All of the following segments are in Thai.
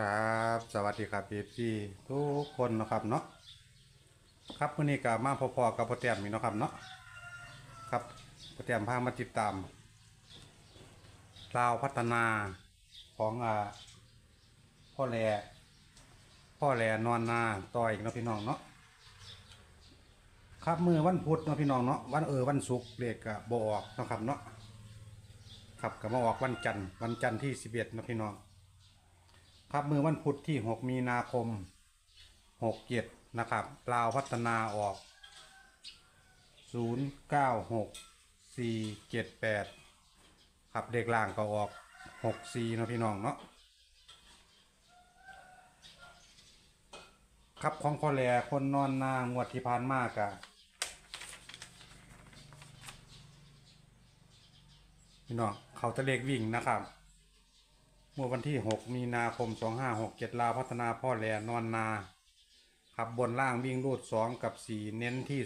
ครับ สวัสดีครับเอฟซีทุกคนนะครับเนาะครับวันนี้ก็มาพอๆกับโปรแตมอีกเนาะครับเนาะครับโปรแตมพามาติดตามลาวพัฒนาของอ่าพ่อแหล่พ่อแหล่นอนนาต่ออีกเนาะพี่น้องเนาะครับมือวันพุธเนาะพี่น้องเนาะวันเออวันศุกร์เลขก็บออกเนาะครับเนาะครับก็มาออกวันจันทร์วันจันทร์ที่สิบเอ็ดนาะพี่น้อง ครับมือวันพุธที่ 6 มีนาคม 67 นะครับลาวพัฒนาออก 096478 ครับเด็กล่างก็ออก 64เนาะพี่น้องเนาะครับของพ่อแหลคนนอนนางวดที่ผ่านมากอะพี่น้องเขาจะเลขวิ่งนะครับ เมื่อวันที่ 6 มีนาคม 2567 ลาวพัฒนาพ่อแหลนอนนา ขับบนล่างวิ่งรูด 2 กับ 4 เน้นที่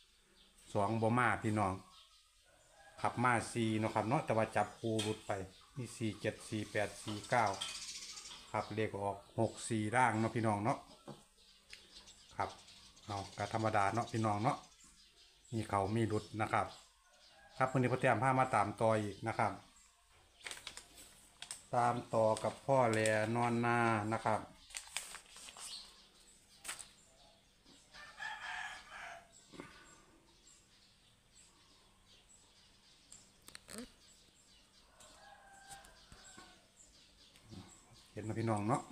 2 2บ่มาพี่น้อง ขับมา4เนาะครับเนาะแต่ว่าจับคูรุดไปนี่4 7 4 8 4 9ครับเลขออก 6 4ร่างเนาะพี่น้องเนาะครับเอากธรรมดาเนาะพี่น้องเนาะมีเขามีรุดนะครับ ครับวันนี้พ่อแต้มพามาตามต่ออีกนะครับ ตามต่อกับพ่อแลนอนนานะครับ เห็นนะพี่น้องเนาะ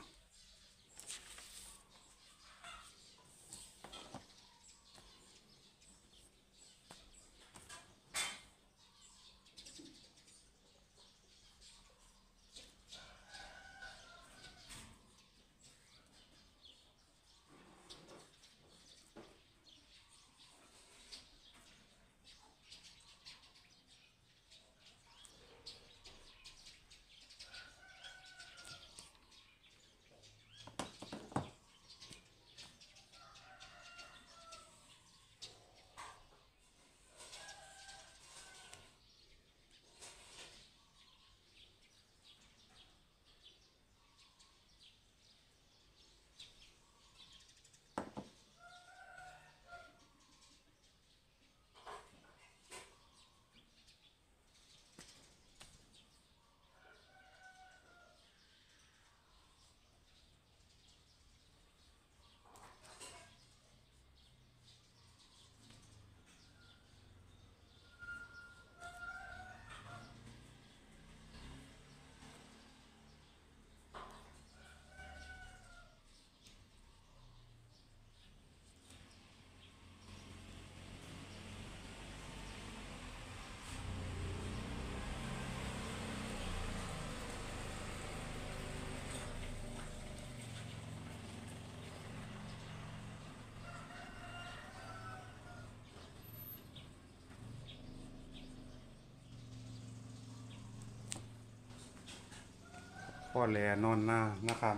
พ่อแลนอนหน้านะครับ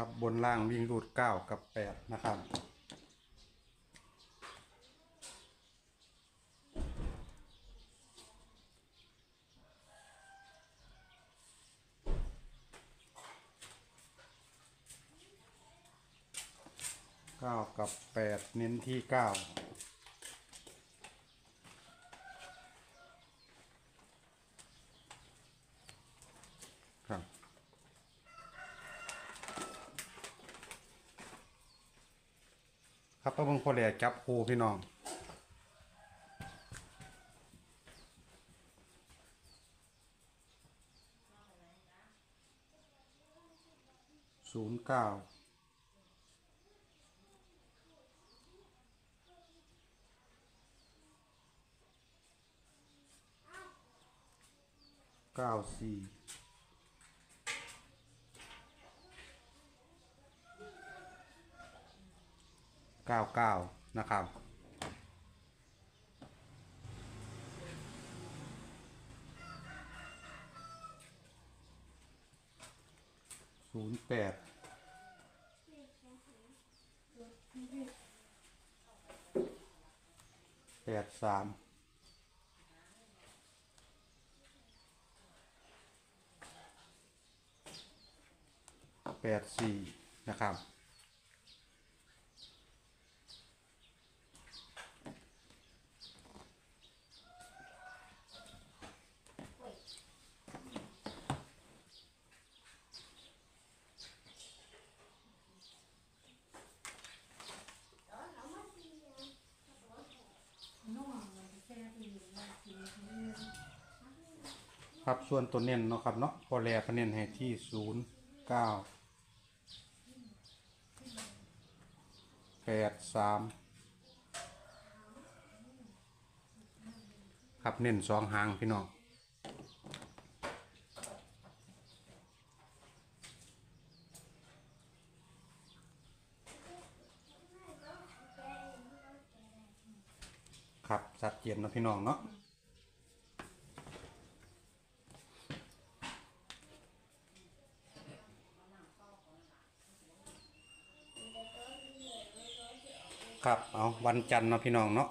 ครับบนล่างวิ่งรูดเก้ากับแปดนะครับ เก้ากับแปดเน้นที่เก้าครับ ครับป้าเบิ่งพอแหล่จับคูพี่น้องศูนย์เก้าเก้าสี่ เก้าเก้านะครับ ศูนย์แปดแปดสามแปดสี่นะครับ ครับส่วนตัวเน้นเนาะครับเนาะพอแลพเน้นให้ที่ศูนย์เก้าแปดสามครับเน้นสองหางพี่น้องครับชัดเจนเนะพี่น้องเนาะ ครับ เอาวันจันทร์เนาะพี่น้องเนาะ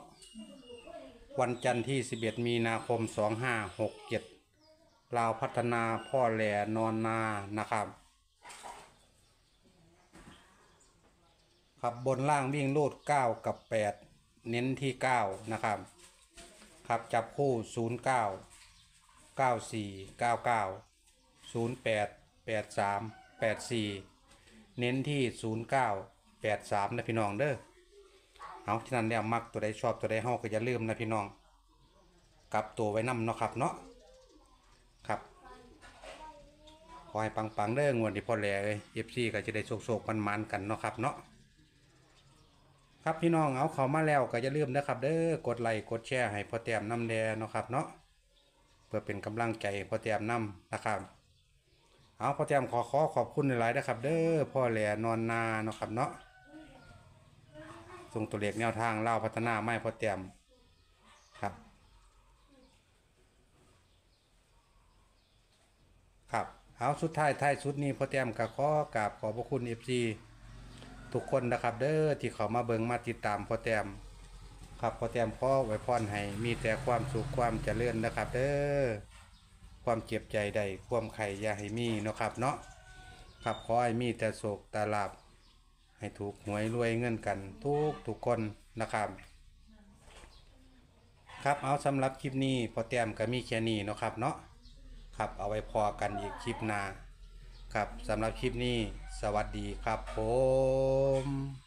วันจันทร์ที่ 11 มีนาคม 2567ลาวพัฒนาพ่อแหล่นอนนา นะครับ ครับบนล่างวิ่งลูด 9 กับ 8 เน้นที่ 9 นะครับ ครับจับคู่ 09 94 99 08 83 84 เน้นที่ 09 83 นะพี่น้องเด้อ เอาที่นั่นแล้วมักตัวใดชอบตัวใดเฮาก็อย่าลืมนะพี่น้องกลับตัวไว้นำเนาะครับเนาะครับขอให้ปังๆเด้องวดนี้พ่อแหล่เอ้ย FC ก็จะได้โชคๆมันๆกันเนาะครับเนาะครับพี่น้องเอาเขามาแล้วก็อย่าลืมนะครับเด้อกดไลค์กดแชร์ให้พ่อแต้มน้ำแดเนาะครับเนาะเพื่อเป็นกำลังใจพ่อแต้มน้ำนะครับเอาพ่อแต้มขอขอขอบคุณหลายๆนะครับ เด้อพ่อแหล่นอนนาเนาะครับเนาะ ส่งตัวเลขแนวทางเล่าพัฒนาไม่พอเตรียมครับ ครับเอาสุดท้ายท้ายสุดนี้พอเตรียมกับขอกราบขอบพระคุณเอฟซีทุกคนนะครับ เด้อที่เขามาเบิงมาติดตามพอเตรียมครับพอเตรียมขอไว้พรให้มีแต่ความสุขความเจริญนะครับ เด้อความเจ็บใจใดความไข่ยาให้มีเนาะครับเนาะครับขอให้มีแต่โศกแต่ลาบ ให้ถูกหวยรวยเงินกัน ทุกทุกคนนะครับ ครับเอาสำหรับคลิปนี้พอแต้มก็มีแค่นี้นะครับเนาะครับเอาไว้พอกันอีกคลิปหน้าครับสำหรับคลิปนี้ สวัสดีครับผม